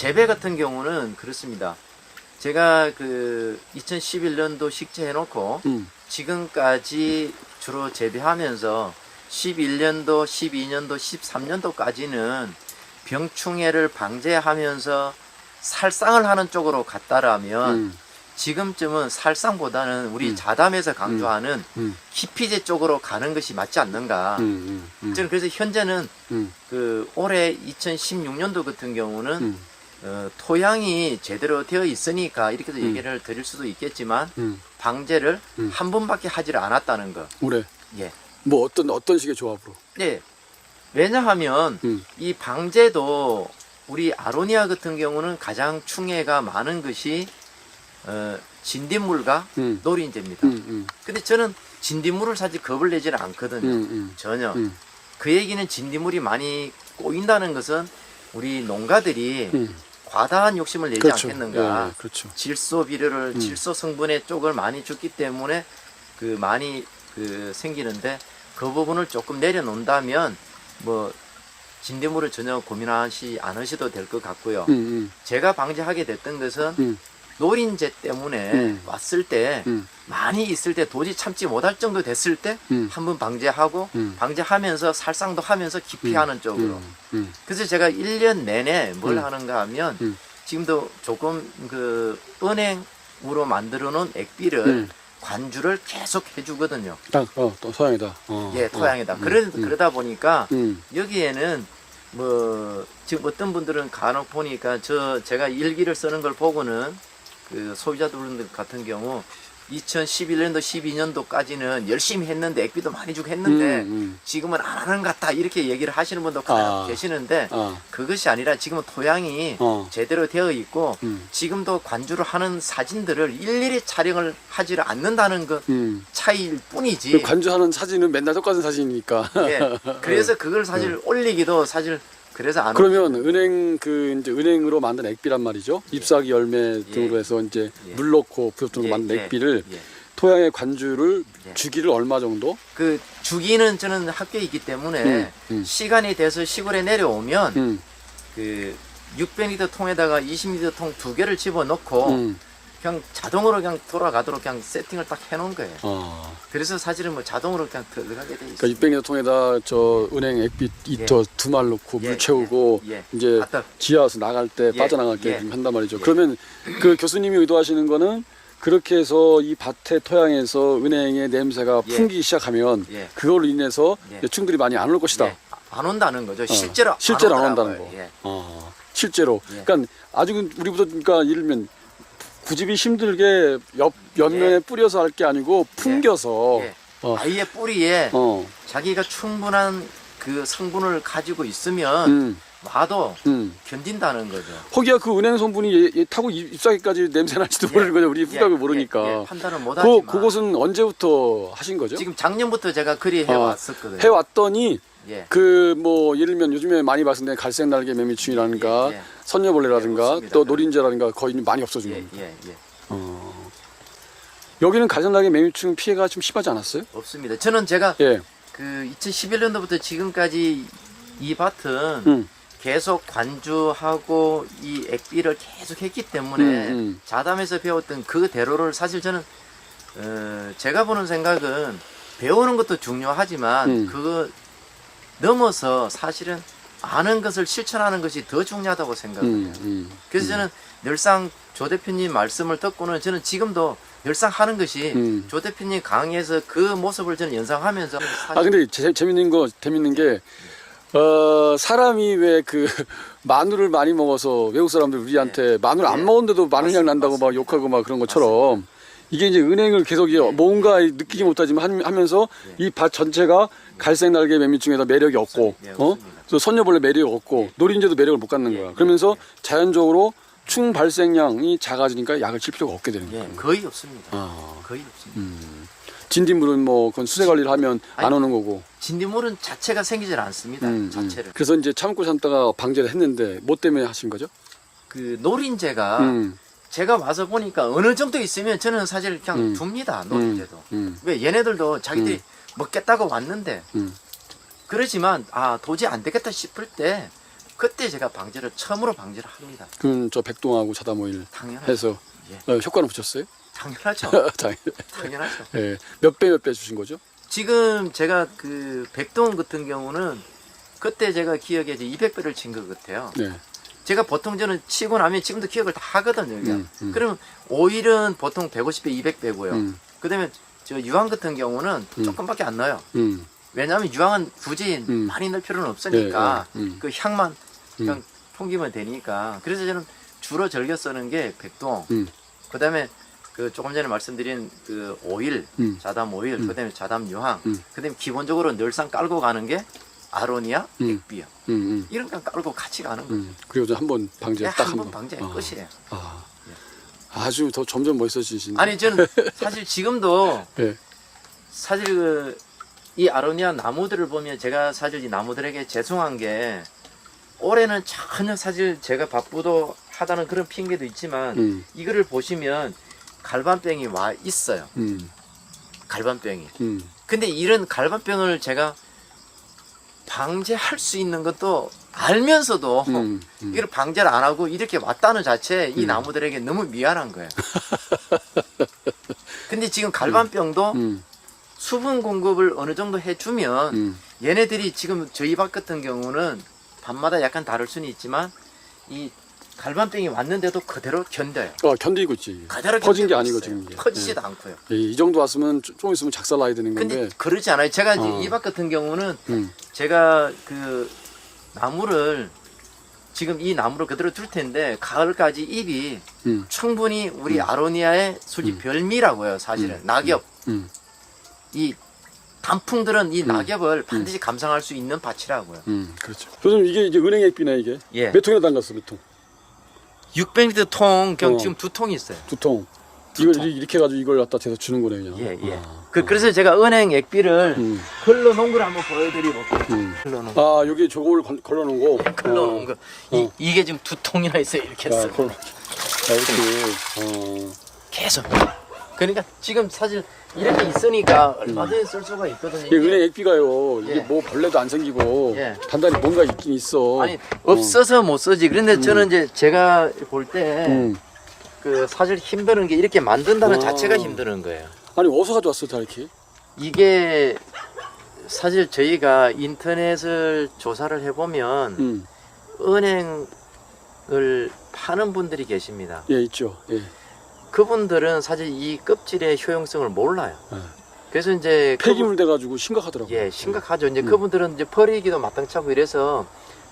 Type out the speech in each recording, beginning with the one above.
재배 같은 경우는 그렇습니다. 제가 그 2011년도 식재해놓고 음. 지금까지 주로 재배하면서 11년도, 12년도, 13년도까지는 병충해를 방제하면서 살상을 하는 쪽으로 갔다라면 음. 지금쯤은 살상보다는 우리 음. 자담에서 강조하는 음. 기피제 쪽으로 가는 것이 맞지 않는가. 음. 음. 음. 저는 그래서 현재는 음. 그 올해 2016년도 같은 경우는 음. 어, 토양이 제대로 되어 있으니까 이렇게도 음. 얘기를 드릴 수도 있겠지만 음. 방제를 음. 한 번밖에 하지를 않았다는 거. 올해 예. 뭐 어떤 어떤 식의 조합으로? 네. 왜냐하면 음. 이 방제도 우리 아로니아 같은 경우는 가장 충해가 많은 것이 어, 진딧물과 음. 노린재입니다. 음. 음. 근데 저는 진딧물을 사실 겁을 내지는 음. 않거든요. 음. 전혀. 음. 그 얘기는 진딧물이 많이 꼬인다는 것은 우리 농가들이 음. 과다한 욕심을 내지 그렇죠. 않겠는가. 예, 그렇죠. 질소 비료를 음. 질소 성분의 쪽을 많이 줬기 때문에 그 많이 그 생기는데 그 부분을 조금 내려놓는다면 뭐 진딧물을 전혀 고민하시 않으셔도 될 것 같고요. 음. 음. 제가 방지하게 됐던 것은 음. 노린재 때문에 음. 왔을 때 음. 많이 있을 때 도저히 참지 못할 정도 됐을 때 음. 한번 방제하고 음. 방제하면서 살상도 하면서 기피하는 쪽으로 음. 음. 그래서 제가 1년 내내 뭘 음. 하는가 하면 음. 지금도 조금 그 은행으로 만들어 놓은 액비를 음. 관주를 계속 해주거든요. 딱, 어, 또 서양이다. 어. 예, 토양에다. 어. 그러, 음. 그러다 보니까 음. 여기에는 뭐 지금 어떤 분들은 간혹 보니까 저 제가 일기를 쓰는 걸 보고는 그 소비자들 같은 경우 2011년도 12년도까지는 열심히 했는데 액비도 많이 주고 했는데 음. 음. 지금은 안 하는 것 같다 이렇게 얘기를 하시는 분도 아. 계시는데 아. 그것이 아니라 지금은 토양이 어. 제대로 되어 있고 음. 지금도 관주를 하는 사진들을 일일이 촬영을 하지를 않는다는 그 음. 차이일 뿐이지. 그 관주하는 사진은 맨날 똑같은 사진이니까. 예. 그래서 그걸 사실 올리기도 사실 그래서 안 그러면 은행 그 이제 은행으로 만든 액비란 말이죠. 잎사귀 열매 등으로 해서 이제 예. 물 넣고 부엽 등으로 예, 만든 예, 액비를 예. 토양의 관주를 예. 주기를 얼마 정도? 그 주기는 저는 학교에 있기 때문에 음, 음. 시간이 돼서 시골에 내려오면 음. 그 600리터 통에다가 20리터 통 두 개를 집어넣고 음. 그냥 자동으로 그냥 돌아가도록 그냥 세팅을 딱 해놓은 거예요. 어. 그래서 사실은 뭐 자동으로 그냥 들어가게 돼 있어요. 그러니까 600리터 통에다 저 은행 액비 예. 이두 말 넣고 예, 물 채우고 예, 예. 이제 갖다 지하수 나갈 때 예, 빠져나갈 때 예. 한단 말이죠. 예. 그러면 그 교수님이 의도하시는 거는 그렇게 해서 이 밭의 토양에서 은행의 냄새가 예. 풍기기 시작하면 예. 그걸로 인해서 예. 여충들이 많이 안 올 것이다. 예, 안 온다는 거죠. 실제로 어, 실제로 안 오더라고요. 온다는 거. 예. 어, 실제로. 예. 그러니까 아주 우리보다 그러니까 예를 들면 구집이 힘들게 옆 옆면에 예. 뿌려서 할 게 아니고 풍겨서 예. 어. 아이의 뿌리에 어. 자기가 충분한 그 성분을 가지고 있으면 음. 와도 음. 견딘다는 거죠. 거기야 그 은행 성분이 얘, 얘 타고 입- 잎사귀까지 냄새 날지도 예. 모르는 거죠. 우리 후각을 예, 모르니까. 예, 예, 판단을 그 못하지만 그곳은 언제부터 하신 거죠? 지금 작년부터 제가 그리 어, 해왔었거든요. 해왔더니 예. 그 뭐 예를 들면 요즘에 많이 발생된 갈색 날개 매미충이라든가 예, 예. 선녀벌레라든가 예. 또 노린재라든가 거의 많이 없어진 예, 겁니다. 예, 예. 어. 여기는 갈색 날개 매미충 피해가 좀 심하지 않았어요? 없습니다. 저는 제가 예. 그 2011년도부터 지금까지 이 밭은 음. 계속 관주하고 이 액비를 계속 했기 때문에 음, 음. 자담에서 배웠던 그대로를 사실 저는 어, 제가 보는 생각은 배우는 것도 중요하지만 음. 그거 넘어서 사실은 아는 것을 실천하는 것이 더 중요하다고 생각해요. 음, 음. 그래서 저는 늘상 조 대표님 말씀을 듣고는 저는 지금도 늘상 하는 것이 음. 조 대표님 강의에서 그 모습을 저는 연상하면서 아 근데 재, 재밌는 거 재밌는 게 어, 사람이 왜 그 마늘을 많이 먹어서 외국 사람들 우리한테 마늘 안 예. 먹었는데도 마늘 향 맞습니다. 난다고 막 욕하고 막 그런 것처럼 이게 이제 은행을 계속 이 뭔가 느끼지 못하지만 한- 하면서 이 밭 전체가 갈색 날개 매미충에다 매력이 없고 예, 어? 또 선녀벌레 매력이 없고 노린재도 매력을 못 갖는 예, 거야. 예, 그러면서 예. 자연적으로 충 발생량이 작아지니까 약을 칠 필요가 없게 되는 예, 거예요. 거의 없습니다. 아, 거의 없습니다. 음. 진딧물은 뭐 그건 수세 관리를 하면 안 아니, 오는 거고. 진딧물은 자체가 생기질 않습니다. 음, 음. 자체를. 그래서 이제 참고 참다가 방제를 했는데 뭐 때문에 하신 거죠? 그 노린재가 음, 제가 와서 보니까 어느 정도 있으면 저는 사실 그냥 음. 둡니다. 노린재도. 음, 왜 얘네들도 자기들이 음. 먹겠다고 왔는데 음. 그러지만 아 도저히 안 되겠다 싶을 때 그때 제가 방제를 처음으로 방제를 합니다. 그럼 저 백동하고 자다모일 당연하죠. 해서 예. 어, 효과는 붙였어요? 당연하죠. 당연- 당연하죠. 예. 몇배 몇 배 주신 거죠? 지금 제가 그 백동 같은 경우는 그때 제가 기억에 이제 200배를 친 것 같아요. 네. 제가 보통 저는 치고 나면 지금도 기억을 다 하거든요. 음, 음. 그러면 오일은 보통 150배, 200배고요. 음. 그다음에 저 유황 같은 경우는 음. 조금밖에 안 나요. 음. 왜냐하면 유황은 굳이 음. 많이 넣을 필요는 없으니까 예, 예. 음. 그 향만 그냥 음. 풍기면 되니까 그래서 저는 주로 즐겨 쓰는 게 백동 음. 그다음에 그 조금 전에 말씀드린 그 오일 음. 자담 오일 음. 그다음에 자담 유황 음. 그다음에 기본적으로 늘상 깔고 가는 게 아로니아 음. 액비요 음. 음. 이런 거 깔고 같이 가는 음. 그리고 한 번 방제 그냥 딱한한번 번. 방제 아. 끝이에요 아. 아주 더 점점 멋있어지신. 아니 저는 사실 지금도 예. 사실 그 이 아로니아 나무들을 보면 제가 사실 이 나무들에게 죄송한 게 올해는 전혀 사실 제가 바쁘도 하다는 그런 핑계도 있지만 음. 이거를 보시면 갈반병이 와 있어요. 음. 갈반병이. 음. 근데 이런 갈반병을 제가 방제할 수 있는 것도 알면서도 음. 음. 이걸 방제를 안 하고 이렇게 왔다는 자체 이 음. 나무들에게 너무 미안한 거예요. 근데 지금 갈반병도 음. 수분 공급을 어느 정도 해주면 음. 얘네들이 지금 저희 밭 같은 경우는 밤마다 약간 다를 수는 있지만 이 갈반병이 왔는데도 그대로 견뎌요. 어, 견디고 있지. 그대로 퍼진 게 견디고 아니고 있어요. 지금 이게. 퍼지지도 않고요. 예, 이 정도 왔으면 좀- 좀 있으면 작살 나야 되는 근데 건데. 그러지 않아요. 제가 이제 어. 이밭 같은 경우는 음. 제가 그 나무를 지금 이 나무를 그대로 둘 텐데 가을까지 잎이 음. 충분히 우리 음. 아로니아의 솔직히 음. 별미라고요. 사실은 음. 낙엽 음. 이 단풍들은 이 음. 낙엽을 반드시 감상할 수 있는 밭이라고요. 음. 그렇죠. 교수님 이게 이제 은행 액비네 이게. 예. 몇 통이나 담갔어 몇 통? 600리터 통, 그냥 어. 지금 두 통이 있어요. 두 통. 두 이걸 통. 이렇게- 해가지고 이걸 갖다 대서 주는 거네 그냥. 예, 예. 아. 그, 그래서 제가 은행 액비를 음. 흘러놓은 걸 한번 보여드리볼게요. 음. 흘러놓은 거. 아 여기 저걸 걸- 걸러놓은 거. 흘러놓은 거. 이, 어. 이게 지금 두 통이나 있어요. 이렇게 아. 걸러. 아 이렇게. 어. 계속. 그러니까 지금 사실 이렇게 있으니까 얼마든지 쓸 수가 있거든요. 이게 은행 액비가요. 이게 예. 뭐 벌레도 안 생기고 예. 단단히 뭔가 있긴 있어. 아니 없어서 못 쓰지. 그런데 음. 저는 이제 제가 볼때그 음. 사실 힘드는 게 이렇게 만든다는 어. 자체가 힘드는 거예요. 아니 어디서 가져왔어 다 이렇게? 이게 사실 저희가 인터넷을 조사를 해보면 음. 은행을 파는 분들이 계십니다. 예 있죠. 예. 그분들은 사실 이 껍질의 효용성을 몰라요. 예. 그래서 이제 폐기물 돼 가지고 심각하더라고. 예, 심각하죠. 이제 음. 그분들은 이제 버리기도 마땅찮고 이래서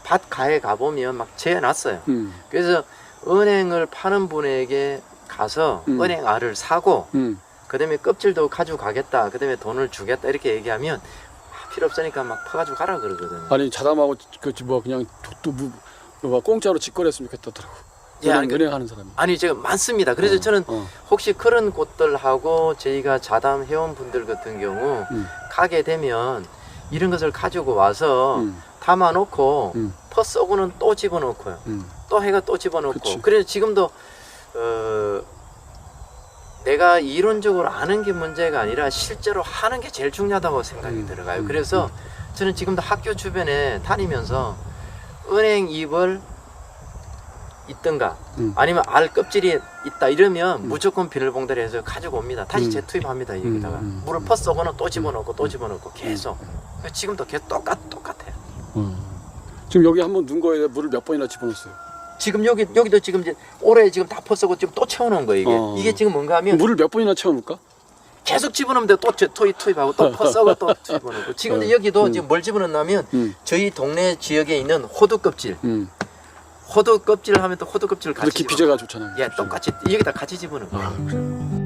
밭 가에 가 보면 막 재놨어요. 음. 그래서 은행을 파는 분에게 가서 음. 은행 알을 사고 음. 그다음에 껍질도 가지고 가겠다. 그다음에 돈을 주겠다 이렇게 얘기하면 아, 필요 없으니까 막 퍼가지고 가라 그러거든요. 아니 자담하고 그뭐 그냥 또뭐 공짜로 직거래했으면 좋겠다더라고. 예, 아니, 은행 하는 사람이. 아니 제가 많습니다. 그래서 어, 저는 어. 혹시 그런 곳들하고 저희가 자담 회원분들 같은 경우 음. 가게 되면 이런 것을 가지고 와서 음. 담아놓고 음. 퍼 쏘고는 또 집어넣고요. 음. 또 해가 또 집어넣고 그치. 그래서 지금도 어, 내가 이론적으로 아는 게 문제가 아니라 실제로 하는 게 제일 중요하다고 생각이 음, 들어가요. 음, 그래서 저는 지금도 학교 주변에 다니면서 은행 잎을 있든가 음. 아니면 알 껍질이 있다 이러면 음. 무조건 비닐봉다리 해서 가지고 옵니다. 다시 음. 재투입합니다 여기다가 음, 음, 물을 음. 퍼 쏘거나 또 집어넣고 또 집어넣고 계속 음. 지금도 계속 똑같 똑같아요. 어. 지금 여기 한번 눈 거에 물을 몇 번이나 집어넣었어요. 지금 여기 여기도 지금 이제 올해 지금 다 퍼쓰고 지금 또 채워놓은 거예요 이게 어. 이게 지금 뭔가 하면 물을 몇 번이나 채워놓을까? 계속 집어넣으면 또 재- 투입 투입하고 또 퍼쓰고 또 집어넣고 지금 어. 여기도 음. 지금 뭘 집어넣냐면 음. 저희 동네 지역에 있는 호두 껍질 음. 호두 껍질을 하면 또 호두 껍질을 같이 기피제가 좋잖아요. 예 똑같이 여기다 같이 집어넣고 아, 그래.